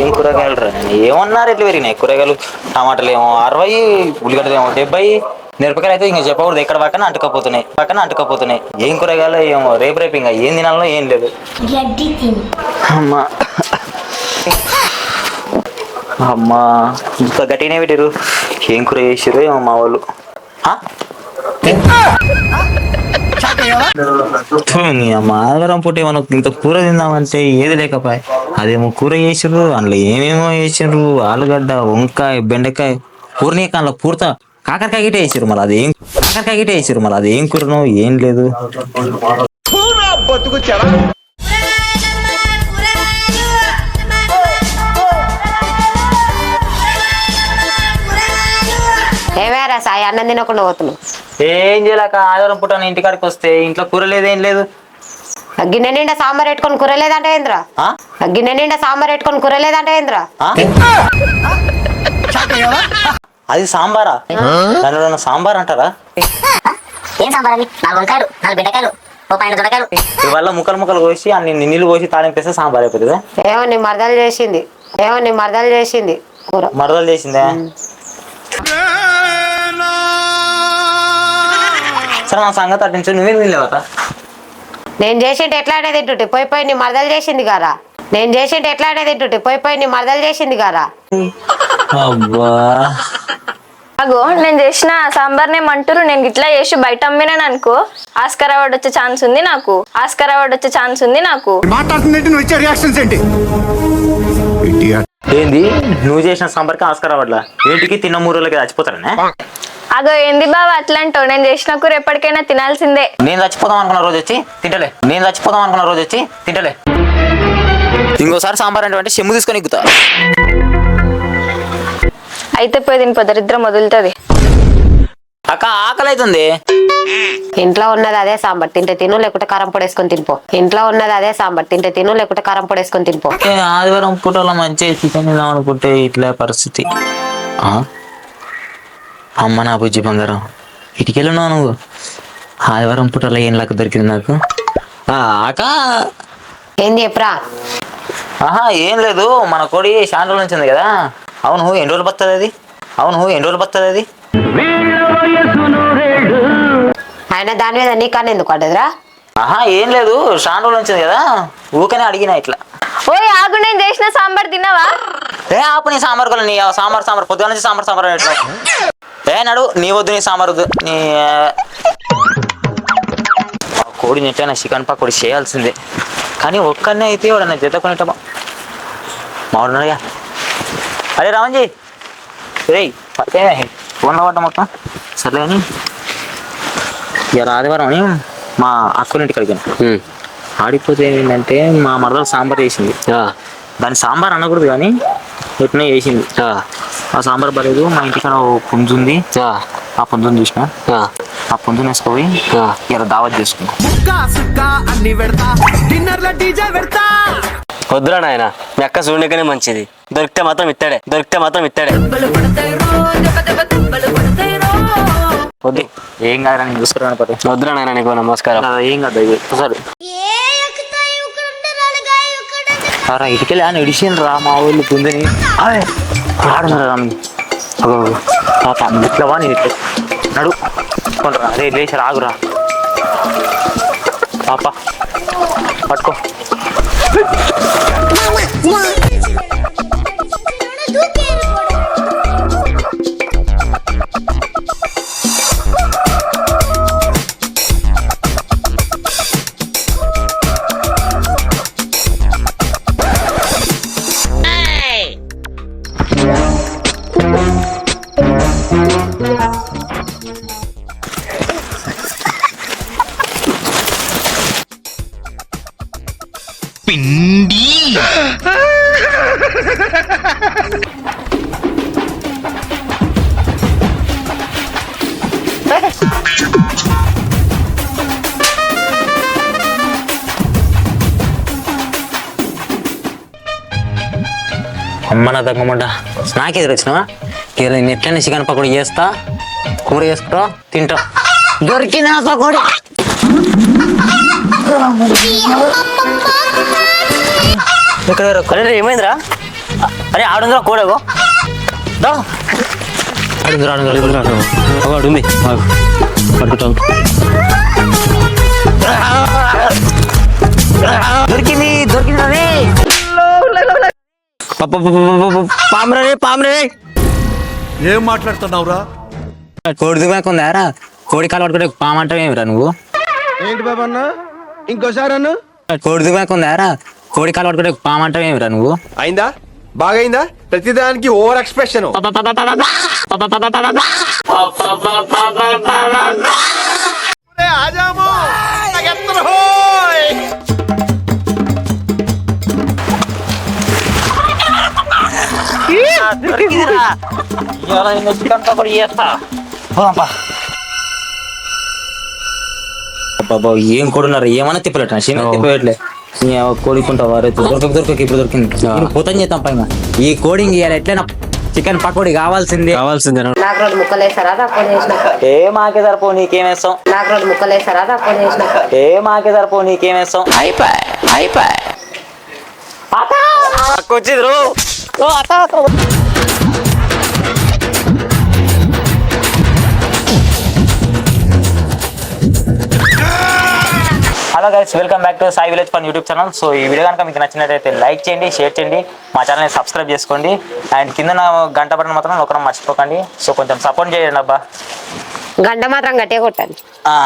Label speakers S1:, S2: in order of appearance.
S1: ఏం కూరగాయలు రా ఏమన్నారు ఎట్లా పెరిగినాయి కూరగాయలు టమాటాలు ఏమో అరవై ఉల్లిగడ్డలు ఏమో డెబ్బై. మిరపకాయలు అయితే ఇంకా చెప్పకూడదు. ఎక్కడ పక్కన అంటుకపోతున్నాయి. పక్కన అంటుకపోతున్నాయి. ఏం కూరగాయలు ఏమో రేపు రేపు ఇంకా ఏం తినాలో ఏం లేదు. అమ్మా. అమ్మా ఇంత గట్టిగానే పెట్టారు ఏం కూర చేసారు ఏమో మా వాళ్ళు. ఆదివారం పూట ఏమన్నా ఇంత కూర తిందామంటే ఏది లేకపోయి. అదేమో కూర చేసిర్రు అందులో ఏమేమో చేసిండ్రు ఆలుగడ్డ వంకాయ బెండకాయ పూర్ణీకాలంలో పూర్త కాకరకాయ గిట్టే వేసారు మళ్ళీ. అదేం కాకరకాయ గిట్టే వేసారు మళ్ళీ. అదేం కూరనో ఏం లేదు.
S2: ఏమేరా సాయి అన్నం తినకుండా పోతున్నావు.
S1: ఏం చేయలేక ఆదివారం పూట ఇంటికాడికి వస్తే ఇంట్లో కూర లేదు ఏం లేదు.
S2: ఆ గిన్నె నిండా సాంబార్ పెట్టుకొని కూర లేదంటే ఏంద్రా?
S1: ఆ?
S2: గిన్నె నిండా సాంబార్ పెట్టుకొని కూర లేదంటే ఏంద్రా?
S1: ఆ? అది సాంబారా? ఉన్న సాంబార్ అంటారా?
S3: ఏం సాంబార్ అవి నాలుగు వంకాయలు నాలుగు బెండకాయలు ఓ పన్నెండు దొండకాయలు.
S1: ఇవల్ల ముక్కలు ముక్కలు కోసి అన్ని నీళ్ళు పోసి తాలింపేస్తే సాంబార్ అయిపోతుంది?
S2: ఏమో నీ మరదలు చేసింది. ఏమో నీ మరదలు చేసింది కూర.
S1: మరదలు చేసిందే? సరే నా సంగతి అట్టించు నువ్వేం తినలేవట
S2: నేను చేసింటే ఎట్లా అనేది తింటుంటే? పోయి పోయి నీ మరదలు చేసింది గారా నేను చేసింటే ఎట్లా అనేది తింటుంటే? పోయి పోయి నీ మరదలు చేసింది గారా
S1: అబ్బా.
S4: అగో నేను చేసిన సాంబార్ నేమ్ అంటారు నేను ఇట్లా చేసి బయట అమ్మినాను అనుకో ఆస్కర్ అవార్డు వచ్చే ఛాన్స్ ఉంది నాకు. ఆస్కర్ అవార్డు వచ్చే ఛాన్స్ ఉంది నాకు.
S5: మాట్లాడుతుందంటే నువ్వు ఇచ్చే రియాక్షన్స్ ఏంటి? Idiot.
S1: ఏంది? నువ్వు చేసిన సాంబార్కి ఆస్కర్ అవ్వట్లా ఏంటికి తిన్న మూడులకి చచ్చిపోతారనే?
S4: అగో ఏంది బావ అట్లా అంటావు నేను చేసిన కూర ఎప్పటికైనా తినాల్సిందే.
S1: నేను చచ్చిపోదాం అనుకున్న రోజు వచ్చి తింటలే. నేను చచ్చిపోదాం అనుకున్న రోజు వచ్చి తింటలే. ఇంకోసారి సాంబార్ అంటే చెమ్ము తీసుకొని ఎక్కుతా.
S4: అయితే పోయి దీనిపో దరిద్రం వదులుతుంది.
S1: అక్క ఆకలి అవుతుంది
S2: ఇంట్లో ఉన్నది అదే సాంబార్ తింటే తిను లేకుంటే కారం పొడి వేసుకొని తినిపో. ఇంట్లో ఉన్నది అదే సాంబార్ తింటే తిను లేకుంటే కారం పొడి వేసుకొని తినిపో.
S1: ఆదివారం పూటలో మంచిగా చికెన్ తిందాం అనుకుంటే ఇట్లా పరిస్థితి. ఆ? అమ్మ నా బుజ్జి బంగారం. ఇటుకెళ్ళున్నావు నువ్వు? ఆదివారం పూటలో ఏం లెక్క దొరికింది నాకు? ఆ, అక్క!
S2: ఏంది చెప్పురా?
S1: ఆహా ఏం లేదు. మన కోడి రోజుల నుంచి ఉంది కదా. అవును ఎన్ని రోజులు బతుంది అది? అవును ఎన్ని రోజులు బతుంది అది?
S2: ఆయన దాని మీద నీ కన్నా ఎందుకు పడ్డదిరా?
S1: ఆహా ఏం లేదు. రోజుల నుంచి ఉంది కదా. ఊకనే అడిగిన ఇట్లా.
S4: ఓయ్ ఆగు నేను చేసిన సాంబార్ తిన్నావా?
S1: ఏ ఆపు నీ సాంబార్ కొల నీ సాంబార్ సాంబార్. పొద్దున నుంచి సాంబార్ సాంబార్ ఏ నడు నీ వద్దు నీ సాంబార్ వద్దు నీ కోడి నెట్టైనా చికెన్ పకోడి చేయాల్సిందే. కానీ ఒక్కనే అయితే వాడు నా జత కొనేటమా? మావుడున్నాడుగా. అరే రామంజీ. రే. పట్టే ఫోన్లో పడ్డా మొత్తం. సర్లే అని ఇలా ఆదివారం అని మా అక్కల ఇంటికి అడిగాను. ఆడిపోతే ఏంటంటే మా మరదలు సాంబార్ చేసింది. దాని సాంబార్ అనకూడదు కానీ ఎట్నే చేసింది. ఆ. సాంబార్ బాలేదు మా ఇంటికాడ ఓ పుంజు ఉంది. ఆ. పుంజుని చూసిన? ఆ. పుంజుని వేసుకోపోయి ఇలా దావత్ చేసుకున్నాం.
S6: వద్దురా నాయన మీ అక్క చూడకనే మంచిది. దొరికితే మాత్రం ఇత్తాడే దొరికితే మాత్రం ఇత్తాడే.
S1: వద్దు. ఏం కాదు నేను పట్టు
S6: వద్దురా నాయన నీకు నమస్కారం.
S1: ఏం కాదు ఇది సారా ఇటుకెళ్ళి ఆయన ఇడిసిన రా మా ఊళ్ళు పుంజుని అదే ఆడున్నారు రా పాప ఇట్లా నేను ఇట్లా. నడు కొంటరా అదే లేచి రాగురా. పాప పట్టుకో. అమ్మ నా తగ్గమంట నాకు వచ్చినావా ఇలా నేను చికెన్ పకోడీ చేస్తా. కూర చేసుకుంటా తింటా. దొరికిన నా పకోడీ
S6: అరే ఏమైందిరా? అరే ఆడుందిరా కూడగో దా.
S1: ఆడుందిరా, ఆడుందిరా.
S6: వాడు ఉంది. పడుకుంటాం
S1: దొరికింది దొరికింది
S6: పామరే పామరే
S5: ఏం మాట్లాడుతున్నావురా?
S1: కోడి ఉందారా కోడి కాలు పట్టుకుంటే పామంటావు ఏమిరా నువ్వు?
S5: ఏంటి బాబా అన్న? ఇంకోసారి అన్న?
S1: కోడి ఉందారా కోడి కాలు పట్టుకుంటే పామంటావు ఏమిరా నువ్వు?
S7: అయిందా? బాగైందా? ప్రతిదానికి ఓవర్ ఎక్స్ప్రెషన్.
S1: దొరికిందిరా. ఇవాళ నిన్ను చికెన్ పకోడీ చేస్తా. పోదాంపా. బాబా ఏం కొడున్నారు? ఏమన్నా తిప్పలేట? చిన్న తిప్పట్లే కోడికుంటావా రే దొరక దొరక ఇప్పుడు దొరికింది. నేను పోతాం చేద్దాం పైన ఈ కోడింగ్ ఇవాళ ఎట్లైనా చికెన్ పకోడీ కావాల్సిందే.
S6: కావాల్సిందే
S2: నాకు. రెండు ముక్కలు వేస్తారా తక్కువ చేసిన
S1: ఏ మాకే సరిపో నీకేమేస్తాం
S2: నాకు రెండు ముక్కలు వేస్తారా తక్కువ చేసిన
S1: ఏ మాకే సరిపో నీకేమేస్తాం అయిపోయి అయిపోయి
S6: వచ్చింది
S1: hello guys welcome back to Sai village fun YouTube channel so ఈ వీడియో కనుక మీకు నచ్చినట్టయితే లైక్ చేయండి షేర్ చేయండి మా ఛానల్ని సబ్స్క్రైబ్ చేసుకోండి. అండ్ కింద గంట పడిన మాత్రం ఒకరం మర్చిపోకండి. సో కొంచెం సపోర్ట్ చేయండి అబ్బా.
S2: గంట మాత్రం గట్టిగా కొట్టాలి
S1: ఆ.